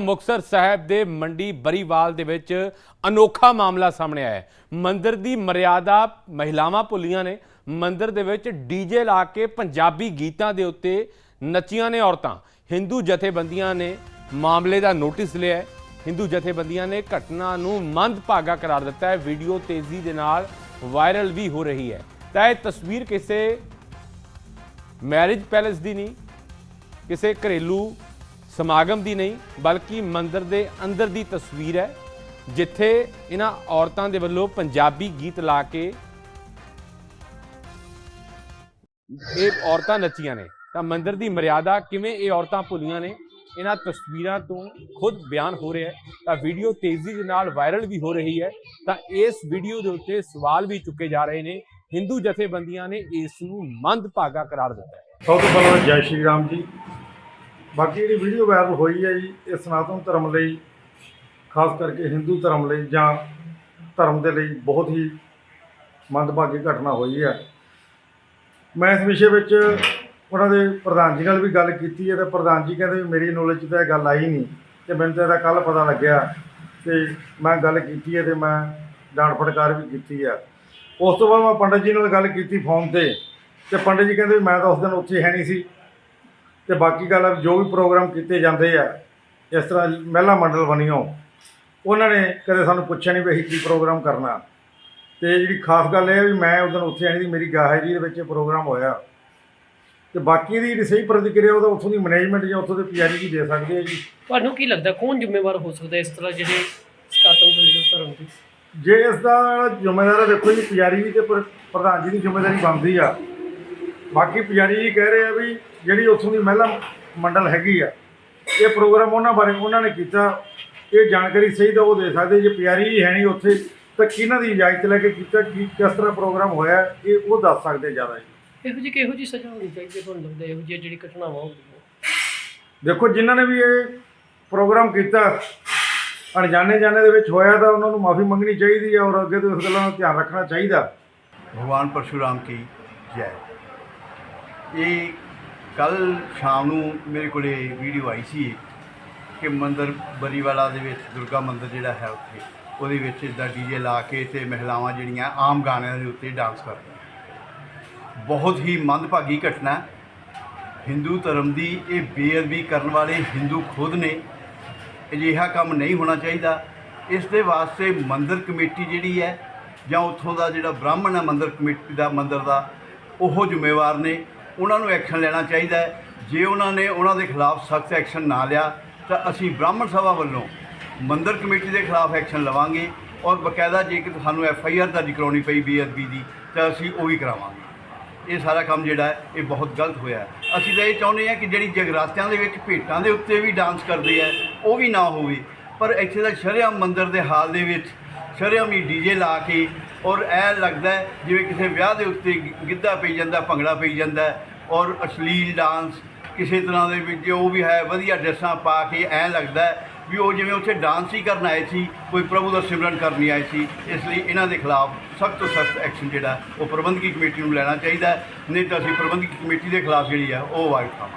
ਮੁਕਤਸਰ ਸਾਹਿਬ ਦੇ ਮੰਡੀ ਬਰੀਵਾਲ ਦੇ ਵਿੱਚ ਅਨੋਖਾ ਮਾਮਲਾ ਸਾਹਮਣੇ ਆਇਆ ਹੈ। ਮੰਦਿਰ ਦੀ ਮਰਿਆਦਾ ਮਹਿਲਾਵਾਂ ਭੁੱਲੀਆਂ ਨੇ। ਮੰਦਿਰ ਦੇ ਵਿੱਚ ਡੀਜੇ ਲਾ ਕੇ ਪੰਜਾਬੀ ਗੀਤਾਂ ਦੇ ਉੱਤੇ ਨੱਚੀਆਂ ਨੇ ਔਰਤਾਂ। ਹਿੰਦੂ ਜਥੇਬੰਦੀਆਂ ਨੇ ਮਾਮਲੇ ਦਾ ਨੋਟਿਸ ਲਿਆ ਹੈ। ਹਿੰਦੂ ਜਥੇਬੰਦੀਆਂ ਨੇ ਘਟਨਾ ਨੂੰ ਮੰਦਭਾਗਾ ਕਰਾਰ ਦਿੱਤਾ ਹੈ। ਵੀਡੀਓ ਤੇਜ਼ੀ ਦੇ ਨਾਲ ਵਾਇਰਲ ਵੀ ਹੋ ਰਹੀ ਹੈ। ਤਾਂ ਇਹ ਤਸਵੀਰ ਕਿਸੇ ਮੈਰਿਜ ਪੈਲੇਸ ਦੀ ਨਹੀਂ, ਕਿਸੇ ਘਰੇਲੂ ਸਮਾਗਮ ਦੀ ਨਹੀਂ, ਬਲਕਿ ਮੰਦਿਰ ਦੇ ਅੰਦਰ ਦੀ ਤਸਵੀਰ ਹੈ, ਜਿੱਥੇ ਇਹਨਾਂ ਔਰਤਾਂ ਦੇ ਵੱਲੋਂ ਪੰਜਾਬੀ ਗੀਤ ਲਾ ਕੇ ਇਹ ਔਰਤਾਂ ਨੱਚੀਆਂ ਨੇ। ਤਾਂ ਮੰਦਿਰ ਦੀ ਮਰਿਆਦਾ ਕਿਵੇਂ ਇਹ ਔਰਤਾਂ ਭੁੱਲੀਆਂ ਨੇ ਇਹਨਾਂ ਤਸਵੀਰਾਂ ਤੋਂ ਖੁਦ ਬਿਆਨ ਹੋ ਰਿਹਾ ਹੈ। ਤਾਂ ਵੀਡੀਓ ਤੇਜ਼ੀ ਦੇ ਨਾਲ ਵਾਇਰਲ ਵੀ ਹੋ ਰਹੀ ਹੈ। ਤਾਂ ਇਸ ਵੀਡੀਓ ਦੇ ਉੱਤੇ ਸਵਾਲ ਵੀ ਚੁੱਕੇ ਜਾ ਰਹੇ ਨੇ। ਹਿੰਦੂ ਜਥੇਬੰਦੀਆਂ ਨੇ ਇਸ ਨੂੰ ਮੰਦਭਾਗਾ ਕਰਾਰ ਦਿੱਤਾ ਹੈ। ਸਭ ਤੋਂ ਪਹਿਲਾਂ ਜੈ ਸ਼੍ਰੀ ਰਾਮ ਜੀ। ਬਾਕੀ ਜਿਹੜੀ ਵੀਡੀਓ ਵਾਇਰਲ ਹੋਈ ਹੈ ਜੀ, ਇਹ ਸਨਾਤਨ ਧਰਮ ਲਈ, ਖਾਸ ਕਰਕੇ ਹਿੰਦੂ ਧਰਮ ਲਈ ਜਾਂ ਧਰਮ ਦੇ ਲਈ ਬਹੁਤ ਹੀ ਮੰਦਭਾਗੀ ਘਟਨਾ ਹੋਈ ਹੈ। ਮੈਂ ਇਸ ਵਿਸ਼ੇ ਵਿੱਚ ਉਹਨਾਂ ਦੇ ਪ੍ਰਧਾਨ ਜੀ ਨਾਲ ਵੀ ਗੱਲ ਕੀਤੀ ਹੈ ਤੇ ਪ੍ਰਧਾਨ ਜੀ ਕਹਿੰਦੇ ਵੀ ਮੇਰੀ ਨੌਲੇਜ 'ਚ ਤਾਂ ਇਹ ਗੱਲ ਆਈ ਨਹੀਂ ਤੇ ਮੈਨੂੰ ਤਾਂ ਇਹਦਾ ਕੱਲ ਪਤਾ ਲੱਗਿਆ ਤੇ ਮੈਂ ਗੱਲ ਕੀਤੀ ਹੈ ਤੇ ਮੈਂ ਡਾਂਟ ਫਟਕਾਰ ਵੀ ਕੀਤੀ ਹੈ। ਉਸ ਤੋਂ ਬਾਅਦ ਮੈਂ ਪੰਡਤ ਜੀ ਨਾਲ ਗੱਲ ਕੀਤੀ ਫੋਨ ਤੇ ਤੇ ਪੰਡਤ ਜੀ ਕਹਿੰਦੇ ਵੀ ਮੈਂ ਤਾਂ ਉਸ ਦਿਨ ਉੱਥੇ ਹੈ ਨਹੀਂ ਸੀ। ਤੇ ਬਾਕੀ ਗੱਲ ਆ ਵੀ ਜੋ ਵੀ ਪ੍ਰੋਗਰਾਮ ਕੀਤੇ ਜਾਂਦੇ ਆ ਇਸ ਤਰ੍ਹਾਂ ਮਹਿਲਾ ਮੰਡਲ ਬਣੀਓ ਉਹਨਾਂ ਨੇ ਕਦੇ ਸਾਨੂੰ ਪੁੱਛਿਆ ਨਹੀਂ ਵੀ ਅਸੀਂ ਕੀ ਪ੍ਰੋਗਰਾਮ ਕਰਨਾ। ਤੇ ਜਿਹੜੀ ਖਾਸ ਗੱਲ ਇਹ ਹੈ ਵੀ ਮੈਂ ਉਸ ਦਿਨ ਉੱਥੇ ਆਣੀ ਦੀ ਮੇਰੀ ਗਾਇਰੀ ਦੇ ਵਿੱਚ ਪ੍ਰੋਗਰਾਮ ਹੋਇਆ। ਤੇ ਬਾਕੀ ਦੀ ਜਿਹੜੀ ਸਹੀ ਪ੍ਰਤੀਕਿਰਿਆ ਉਹਦਾ ਉੱਥੋਂ ਦੀ ਮੈਨੇਜਮੈਂਟ ਜਾਂ ਉੱਥੋਂ ਦੇ ਪੀਆਰੀ ਜੀ ਦੇ ਸਕਦੇ ਆ ਜੀ। ਤੁਹਾਨੂੰ ਕੀ ਲੱਗਦਾ ਕੌਣ ਜ਼ਿੰਮੇਵਾਰ ਹੋ ਸਕਦਾ ਇਸ ਤਰ੍ਹਾਂ ਜਿਹੜੇ ਸਕਾਤਮ ਤੋਂ ਧਰਮ ਦੀ? ਜੇ ਇਸ ਦਾ ਜ਼ਿੰਮੇਦਾਰ ਹੈ ਦੇਖੋ ਜੀ ਪੁਜਾਰੀ ਜੀ ਤੇ ਪ੍ਰ- ਪ੍ਰਧਾਨ ਜੀ ਦੀ ਜ਼ਿੰਮੇਵਾਰੀ ਬਣਦੀ ਆ। ਬਾਕੀ ਪੁਜਾਰੀ ਜੀ ਕਹਿ ਰਹੇ ਆ ਵੀ ਜਿਹੜੀ ਉੱਥੋਂ ਦੀ ਮਹਿਲਾ ਮੰਡਲ ਹੈਗੀ ਆ ਇਹ ਪ੍ਰੋਗਰਾਮ ਉਹਨਾਂ ਬਾਰੇ ਉਹਨਾਂ ਨੇ ਕੀਤਾ ਇਹ ਜਾਣਕਾਰੀ ਸਹੀ ਤਾਂ ਉਹ ਦੇ ਸਕਦੇ ਜੇ ਪੁਜਾਰੀ ਜੀ ਹੈ ਨਹੀਂ ਉੱਥੇ ਤਾਂ ਕਿਹਨਾਂ ਦੀ ਇਜਾਜ਼ਤ ਲੈ ਕੇ ਕੀਤਾ ਕੀ ਕਿਸ ਤਰ੍ਹਾਂ ਪ੍ਰੋਗਰਾਮ ਹੋਇਆ ਇਹ ਉਹ ਦੱਸ ਸਕਦੇ ਜ਼ਿਆਦਾ ਜੀ। ਇਹੋ ਜਿਹੀ ਕਿਹੋ ਜਿਹੀ ਸਜ਼ਾ ਹੋਣੀ ਚਾਹੀਦੀ ਹੈ ਤੁਹਾਨੂੰ ਲੱਗਦਾ ਇਹੋ ਜਿਹੀ ਜਿਹੜੀ ਘਟਨਾਵਾਂ ਹੁੰਦੀਆਂ ਦੇਖੋ ਜਿਨ੍ਹਾਂ ਨੇ ਵੀ ਇਹ ਪ੍ਰੋਗਰਾਮ ਕੀਤਾ ਅਣਜਾਣੇ ਜਾਣੇ ਦੇ ਵਿੱਚ ਹੋਇਆ ਤਾਂ ਉਹਨਾਂ ਨੂੰ ਮਾਫੀ ਮੰਗਣੀ ਚਾਹੀਦੀ ਹੈ ਔਰ ਅੱਗੇ ਤੋਂ ਇਸ ਗੱਲਾਂ ਦਾ ਧਿਆਨ ਰੱਖਣਾ ਚਾਹੀਦਾ। ਭਗਵਾਨ ਪਰਸ਼ੂਰਾਮ ਕੀ ਜੈ। ਇਹ ਕੱਲ ਸ਼ਾਮ ਨੂੰ ਮੇਰੇ ਕੋਲੇ ਵੀਡੀਓ ਆਈ ਸੀ ਕਿ ਮੰਦਰ ਬਰੀਵਾਲਾ ਦੇ ਵਿੱਚ, ਦੁਰਗਾ ਮੰਦਰ ਜਿਹੜਾ ਹੈ ਉੱਥੇ, ਉਹਦੇ ਵਿੱਚ ਇਦਾਂ ਡੀਜੇ ਲਾ ਕੇ ਤੇ ਮਹਿਲਾਵਾਂ ਜਿਹੜੀਆਂ ਆਮ ਗਾਣਿਆਂ ਦੇ ਉੱਤੇ ਡਾਂਸ ਕਰਦੀਆਂ ਬਹੁਤ ਹੀ ਮੰਦਭਾਗੀ ਘਟਨਾ ਹਿੰਦੂ ਧਰਮ ਦੀ ਇਹ ਬੇਅਦਬੀ ਕਰਨ ਵਾਲੇ ਹਿੰਦੂ ਖੁਦ ਨੇ ਅਜਿਹਾ ਕੰਮ ਨਹੀਂ ਹੋਣਾ ਚਾਹੀਦਾ। ਇਸ ਦੇ ਵਾਸਤੇ ਮੰਦਰ ਕਮੇਟੀ ਜਿਹੜੀ ਹੈ ਜਾਂ ਉੱਥੋਂ ਦਾ ਜਿਹੜਾ ਬ੍ਰਾਹਮਣ ਹੈ ਮੰਦਰ ਕਮੇਟੀ ਦਾ, ਮੰਦਰ ਦਾ, ਉਹ ਜ਼ਿੰਮੇਵਾਰ ਨੇ। ਉਹਨਾਂ ਨੂੰ ਐਕਸ਼ਨ ਲੈਣਾ ਚਾਹੀਦਾ ਹੈ। ਜੇ ਉਹਨਾਂ ਨੇ ਉਹਨਾਂ ਦੇ ਖਿਲਾਫ ਸਖਤ ਐਕਸ਼ਨ ਨਾ ਲਿਆ, ਤਾਂ ਅਸੀਂ ਬ੍ਰਾਹਮਣ ਸਭਾ ਵੱਲੋਂ ਮੰਦਰ ਕਮੇਟੀ ਦੇ ਖਿਲਾਫ ਐਕਸ਼ਨ ਲਵਾਂਗੇ ਔਰ ਬਕਾਇਦਾ ਜੇ ਕਿ ਸਾਨੂੰ ਐਫ ਆਈ ਆਰ ਦਰਜ ਕਰਾਉਣੀ ਪਈ ਬੇਅਦਬੀ ਦੀ, ਤਾਂ ਅਸੀਂ ਉਹ ਵੀ ਕਰਾਵਾਂਗੇ। ਇਹ ਸਾਰਾ ਕੰਮ ਜਿਹੜਾ ਹੈ, ਇਹ ਬਹੁਤ ਗਲਤ ਹੋਇਆ ਹੈ। ਅਸੀਂ ਤਾਂ ਇਹ ਚਾਹੁੰਦੇ ਹਾਂ ਕਿ ਜਿਹੜੀ ਜਗਰਾਤਿਆਂ ਦੇ ਵਿੱਚ ਭੇਟਾਂ ਦੇ ਉੱਤੇ ਵੀ ਡਾਂਸ ਕਰਦੇ ਆ ਉਹ ਵੀ ਨਾ ਹੋਵੇ। ਪਰ ਇੱਥੇ ਦਾ ਸ਼ਰੇਆਮ ਮੰਦਰ ਦੇ ਹਾਲ ਦੇ ਵਿੱਚ ਸ਼ਰੇਆਮ ਹੀ ਡੀਜੇ ਲਾ ਕੇ ਔਰ ਇਹ ਲੱਗਦਾ ਜਿਵੇਂ ਕਿਸੇ ਵਿਆਹ ਦੇ ਉੱਤੇ ਗਿੱਧਾ ਪਈ ਜਾਂਦਾ, ਭੰਗੜਾ ਪਈ ਜਾਂਦਾ ਔਰ ਅਸ਼ਲੀਲ ਡਾਂਸ ਕਿਸੇ ਤਰ੍ਹਾਂ ਦੇ ਵਿੱਚ ਉਹ ਵੀ ਹੈ, ਵਧੀਆ ਡਰੈਸਾਂ ਪਾ ਕੇ ਐਂ ਲੱਗਦਾ ਵੀ ਉਹ ਜਿਵੇਂ ਉੱਥੇ ਡਾਂਸ ਹੀ ਕਰਨ ਆਏ ਸੀ, ਕੋਈ ਪ੍ਰਭੂ ਦਾ ਸਿਮਰਨ ਕਰਨ ਨਹੀਂ ਆਏ ਸੀ, ਇਸ ਲਈ ਇਹਨਾਂ ਦੇ ਖਿਲਾਫ ਸਖਤ ਤੋਂ ਸਖਤ ਐਕਸ਼ਨ ਜਿਹੜਾ ਉਹ ਪ੍ਰਬੰਧਕੀ ਕਮੇਟੀ ਨੂੰ ਲੈਣਾ ਚਾਹੀਦਾ ਨਹੀਂ ਤਾਂ ਅਸੀਂ ਪ੍ਰਬੰਧਕੀ ਕਮੇਟੀ ਦੇ ਖਿਲਾਫ ਜਿਹੜੀ ਆ ਉਹ ਆਵਾਜ਼ ਉਠਾਵਾਂਗੇ